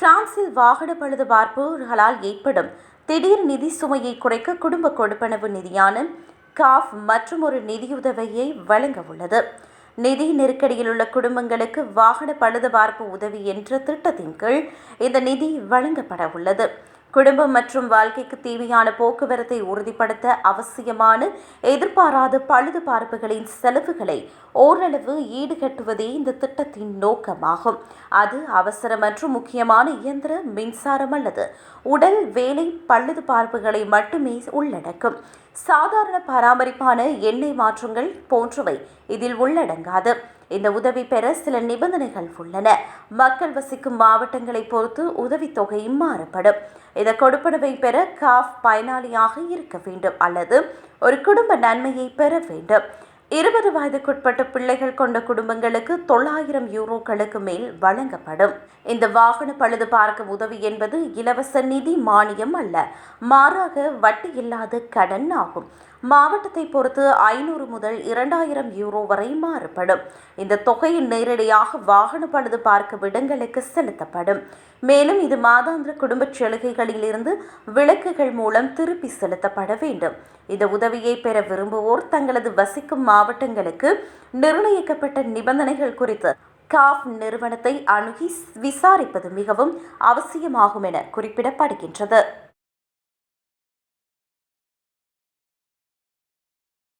பிரான்சில் வாகன பழுதுபார்ப்புகளால் ஏற்படும் திடீர் நிதி சுமையை குறைக்க குடும்ப கொடுப்பனவு நிதியான காஃப் மற்றும் ஒரு நிதியுதவியை வழங்க உள்ளது. நிதி நெருக்கடியில் உள்ள குடும்பங்களுக்கு வாகன பழுதுபார்ப்பு உதவி என்ற திட்டத்தின் கீழ் இந்த நிதி வழங்கப்பட உள்ளது. குடும்பம் மற்றும் வாழ்க்கைக்கு தேவையான போக்குவரத்தை உறுதிப்படுத்த அவசியமான எதிர்பாராத பழுதுபார்ப்புகளின் செலவுகளை ஓரளவு ஈடுகட்டுவதே இந்த திட்டத்தின் நோக்கமாகும். அது அவசர மற்றும் முக்கியமான இயந்திர மின்சாரம் அல்லது உடல் வேலை பழுதுபார்ப்புகளை மட்டுமே உள்ளடக்கும். சாதாரண பராமரிப்பான எண்ணெய் மாற்றங்கள் போன்றவை இதில் உள்ளடங்காது. இந்த உதவி பெற சில நிபந்தனைகள் உள்ளன. மக்கள் வசிக்கும் மாவட்டங்களை பொறுத்து உதவித்தொகையும் மாறுபடும். இந்த கொடுப்பனவை பெற காஃப் பயனாளியாக இருக்க வேண்டும் அல்லது ஒரு குடும்ப நன்மையை பெற வேண்டும். இருபது வயதுக்குட்பட்ட பிள்ளைகள் கொண்ட குடும்பங்களுக்கு தொள்ளாயிரம் யூரோக்களுக்கு மேல் வழங்கப்படும். இந்த வாகன பழுது பார்க்க உதவி என்பது இலவச நிதி மானியம் அல்ல மாறாக வட்டி இல்லாத கடன் ஆகும். மாவட்டத்தை பொறுத்து ஐநூறு முதல் இரண்டாயிரம் யூரோ வரை மாறுபடும். இந்த தொகை நேரடியாக வாகன பழுது பார்க்க விடங்களுக்கு செலுத்தப்படும். மேலும் இது மாதாந்திர குடும்ப சலுகைகளில் இருந்து விளக்குகள் மூலம் திருப்பி செலுத்தப்பட வேண்டும். இந்த உதவியை பெற விரும்புவோர் தங்களது வசிக்கும் மாவட்டங்களுக்கு நிர்ணயிக்கப்பட்ட நிபந்தனைகள் குறித்து காஃப் நிறுவனத்தை அணுகி விசாரிப்பது மிகவும் அவசியமாகும் என குறிப்பிடப்படுகின்றது.